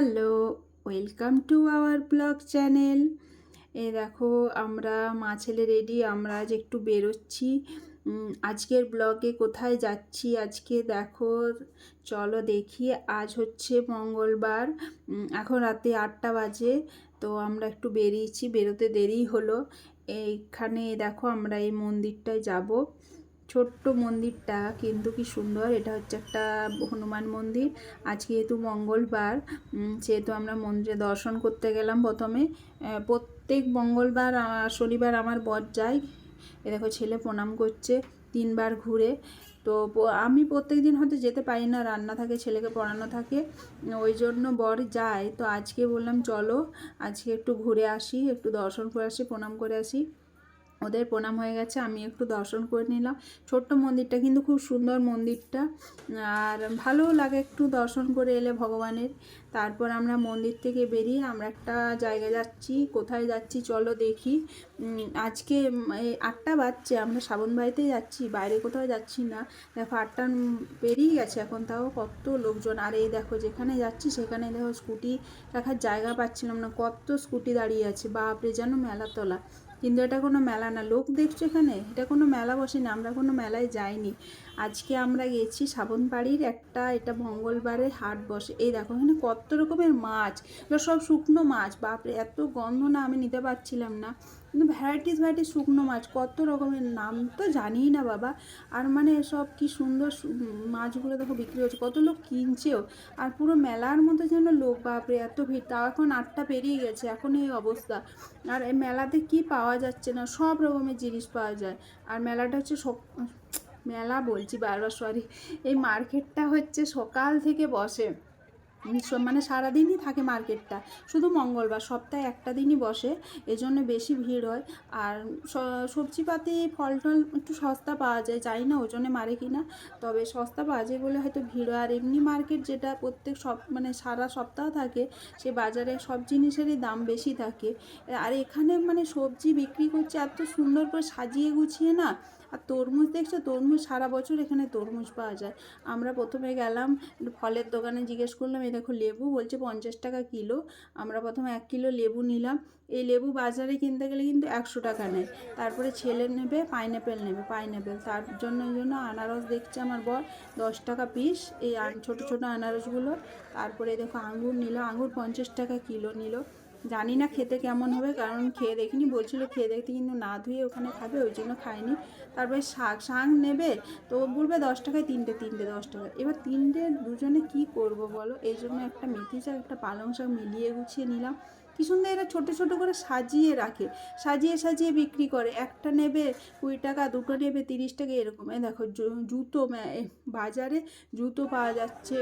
Hello, welcome to our blog channel. এ দেখো, আমরা মা ছেলে রেডি, আমরা আজ একটু বেরোচ্ছি। আজকের ব্লগে কোথায় যাচ্ছি? আজকে দেখো, চলো দেখি, আজ হচ্ছে মঙ্গলবার। এখন রাতে আটটা বাজে, তো আমরা একটু বেরিয়েছি, বেরোতে দেরি হলো। এইখানে দেখো, আমরা এই মন্দিরটায় যাব। ছোট্ট মন্দিরটা কিন্তু কি সুন্দর। এটা হচ্ছে একটা হনুমান মন্দির। আজকে যেহেতু মঙ্গলবার সেহেতু আমরা মন্দিরে দর্শন করতে গেলাম প্রথমে। প্রত্যেক মঙ্গলবার শনিবার আমার বর যায়। এ দেখো ছেলে প্রণাম করছে তিনবার ঘুরে। তো আমি প্রত্যেক দিন হয়তো যেতে পারি না, রান্না থাকে, ছেলেকে পড়ানো থাকে। ওই জন্য বর যায়। তো আজকে বললাম, চলো আজকে একটু ঘুরে আসি, একটু দর্শন করে আসি, প্রণাম করে আসি। ওদের প্রণাম হয়ে গেছে, আমি একটু দর্শন করে নিলাম। ছোট্ট মন্দিরটা কিন্তু খুব সুন্দর মন্দিরটা। আর ভালোও লাগে একটু দর্শন করে এলে ভগবানের। তারপর আমরা মন্দির থেকে বেরিয়ে আমরা একটা জায়গায় যাচ্ছি, কোথায় যাচ্ছি চলো দেখি। আজকে আটটা বাজছে, আমরা শ্রাবণ বাড়িতে যাচ্ছি, বাইরে কোথাও যাচ্ছি না। দেখো আটটা পেরিয়ে গেছে এখন তাও কত লোকজন। আর এই দেখো যেখানে যাচ্ছি সেখানে দেখো স্কুটি রাখার জায়গা পাচ্ছিলাম না, কত স্কুটি দাঁড়িয়ে আছে, বাপরে যেন মেলাতলা। কিন্তু এটা কোনো মেলা না। লোক দেখছ এখানে? এটা কোনো মেলা বসেনি, আমরা কোনো মেলায় যাইনি। আজকে আমরা গেছি শ্রাবণবাড়ির একটা, এটা মঙ্গলবারে হাট বসে। এই দেখো এখানে কত রকমের মাছ, এগুলো সব শুকনো মাছ। বাপরে, এত গন্ধ না আমি নিতে পারছিলাম না। কিন্তু ভ্যারাইটিস ভ্যারাইটিস শুকনো মাছ, কত রকমের নাম তো জানিই না বাবা। আর মানে সব কি সুন্দর মাছগুলো দেখো বিক্রি হচ্ছে, কত লোক কিনছেও। আর পুরো মেলার মধ্যে যেন লোক, বাপরে, এত ভিড়। তাও এখন আটটা পেরিয়ে গেছে, এখন এই অবস্থা। আর এই মেলাতে কি পাওয়া যাচ্ছে না, সব রকমের জিনিস পাওয়া যায়। আর মেলাটা হচ্ছে সক- মেলা বলছি বারবার সরি এই মার্কেটটা হচ্ছে সকাল থেকে বসে। মানে সারাদিনই থাকে মার্কেটটা। শুধু মঙ্গলবার, সপ্তাহে একটা দিনই বসে, এজন্য বেশি ভিড় হয়। আর সবজিপাতি ফল টল একটু সস্তা পাওয়া যায়, জানি না ওজনে মারে কিনা তবে সস্তা পাওয়া যায় বলে হয়তো ভিড় হয়। আর এমনি মার্কেট যেটা প্রত্যেক সব মানে সারা সপ্তাহ থাকে, সে বাজারে সব জিনিসেরই দাম বেশি থাকে। আর এখানে মানে সবজি বিক্রি করছে, এত সুন্দর করে সাজিয়ে গুছিয়ে না আর তরমুজ দেখছ? তরমুজ সারা বছর এখানে তরমুজ পাওয়া যায়। আমরা প্রথমে গেলাম, ফলের দোকানে জিজ্ঞেস করলাম, এই দেখো লেবু? বলছে, পঞ্চাশ টাকা কিলো। আমরা প্রথমে এক কিলো লেবু নিলাম। এই লেবু বাজারে কিনতে গেলে কিন্তু একশো টাকা নেয়। তারপরে ছেলে নেবে, পাইনঅ্যাপেল নেবে। পাইনঅ্যাপেল, তার জন্য জন্য আনারস দেখছে আমার বর, দশ টাকা পিস এই ছোট ছোট আনারসগুলো। তারপরে দেখো আঙুর নিল আঙুর পঞ্চাশ টাকা কিলো নিল। জানি না খেতে কেমন হবে, কারণ খেয়ে দেখিনি, বলছিল খেয়ে দেখতে কিন্তু না ধুয়ে ওখানে খাবে, ওই জন্য খায়নি। তারপরে শাক শাক নেবে, তো বলবে দশ টাকায় তিনটে তিনটে দশ টাকা। এবার তিনটে দুজনে কি করব বলো? এই জন্য একটা মেথি শাক, একটা পালং শাক মিলিয়ে গুছিয়ে নিলাম। কি সুন্দর এরা ছোটো ছোটো করে সাজিয়ে রাখে, সাজিয়ে সাজিয়ে বিক্রি করে। একটা নেবে কুড়ি টাকা, দুটো নেবে তিরিশ টাকা, এরকম। দেখো জুতো বাজারে জুতো পাওয়া যাচ্ছে।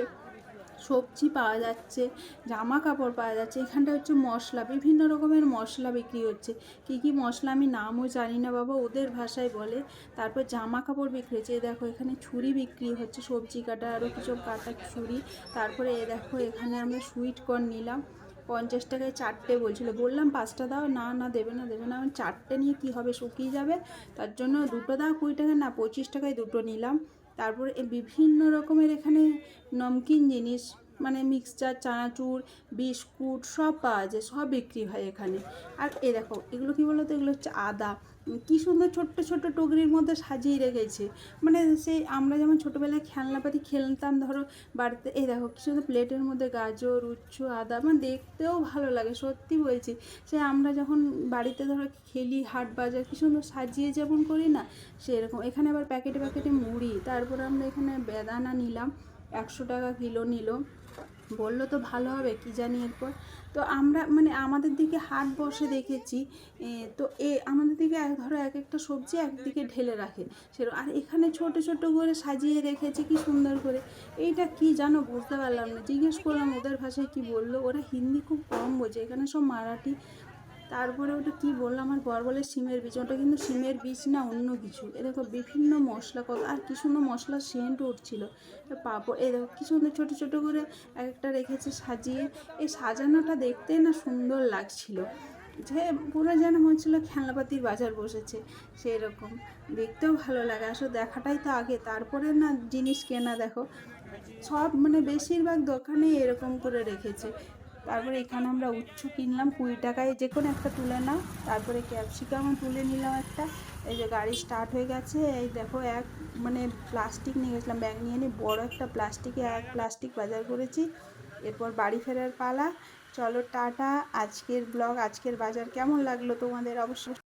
সবজি পাওয়া যাচ্ছে জামা কাপড় পাওয়া যাচ্ছে এখানটা হচ্ছে মশলা, বিভিন্ন রকমের মশলা বিক্রি হচ্ছে। কী কী মশলা আমি নামও জানি না বাবা, ওদের ভাষায় বলে। তারপর জামা কাপড় বিক্রি হচ্ছে, এই দেখো এখানে ছুরি বিক্রি হচ্ছে, সবজি কাটা আরও কিছু কাটা ছুরি। তারপরে এ দেখো এখানে আমরা সুইট কর্ন নিলাম, পঞ্চাশ টাকায় চারটে বলছিল। বললাম, পাঁচটা দাও, না না, দেবে না দেবে না। চারটে নিয়ে কি হবে, শুকিয়ে যাবে? তার জন্য দুটো দাও, কুড়ি টাকা না, পঁচিশ টাকায় দুটো নিলাম। তারপরে বিভিন্ন রকমের এখানে নমকিন জিনিস মানে মিক্সচার চানাচুর, বিস্কুট সব পাওয়া যায়, সব বিক্রি হয় এখানে। আর এ দেখো, এগুলো কি বলতো? এগুলো হচ্ছে আদা। কি সুন্দর ছোট্ট ছোট্ট টগরির মধ্যে সাজিয়ে রেখেছে। মানে সেই আমরা যেমন ছোটোবেলায় খেলনাপাতি খেলতাম, ধরো বাড়িতে এই দেখো, কি সুন্দর প্লেটের মধ্যে গাজর, উচ্চ, আদা মানে দেখতেও ভালো লাগে, সত্যি বলছি। সে আমরা যখন বাড়িতে ধরো খেলি, হাট বাজার, কি সুন্দর সাজিয়ে যেমন করি না, সেরকম। এখানে আবার প্যাকেটে প্যাকেটে মুড়ি, তারপর আমরা এখানে বেদানা নিলাম। একশো টাকা কিলো নিল। বলল, তো ভালো হবে, কি জানি এরপর? তো আমরা মানে আমাদের দিকে হাট বসে দেখেছি তো এ, আমাদের দিকে এক, ধরো এক একটা সবজি একদিকে ঢেলে রাখে। সেরকম, আর এখানে ছোট ছোট করে সাজিয়ে রেখেছে, কি সুন্দর করে। এইটা কি জানো, বুঝতে পারলাম না। জিজ্ঞেস করলাম ওদের ভাষায় কি বলল, ওরা হিন্দি খুব কম বোঝে, এখানে সব মারাঠি তারপরে ওটা কি বলল আমার বর বলে সিমের বীজ, ওটা কিন্তু সিমের বীজ না, অন্য কিছু। এ দেখো, বিভিন্ন মশলা কত, আর কি সুন্দর মশলার সেন্ট উঠছিল। পাপড় এই দেখো, কি সুন্দর ছোটো ছোটো করে এক একটা রেখেছে সাজিয়ে। এই সাজানোটা দেখতে না সুন্দর লাগছিল। যে পুরো যেন হচ্ছিল খেলনাপাতির বাজার বসেছে সেই রকম দেখতেও ভালো লাগে, আসলে দেখাটাই তো আগে। তারপরে না জিনিস কেনা, দেখো। সব মানে বেশিরভাগ দোকানে এরকম করে রেখেছে। তারপরে এখানে আমরা উচ্ছ কিনলাম কুড়ি টাকায় যে কোনো একটা তুলে নাও। তারপরে ক্যাপসিকামও তুলে নিলাম একটা। এই যে গাড়ি স্টার্ট হয়ে গেছে। এই দেখো এক মানে প্লাস্টিক নিয়ে গেছিলাম। ব্যাগ নিয়ে নিয়ে বড়ো একটা প্লাস্টিকে এক প্লাস্টিক বাজার করেছি। এরপর বাড়ি ফেরার পালা। চলো টাটা। আজকের ব্লগ আজকের বাজার কেমন লাগল তোমাদের? অবশ্যই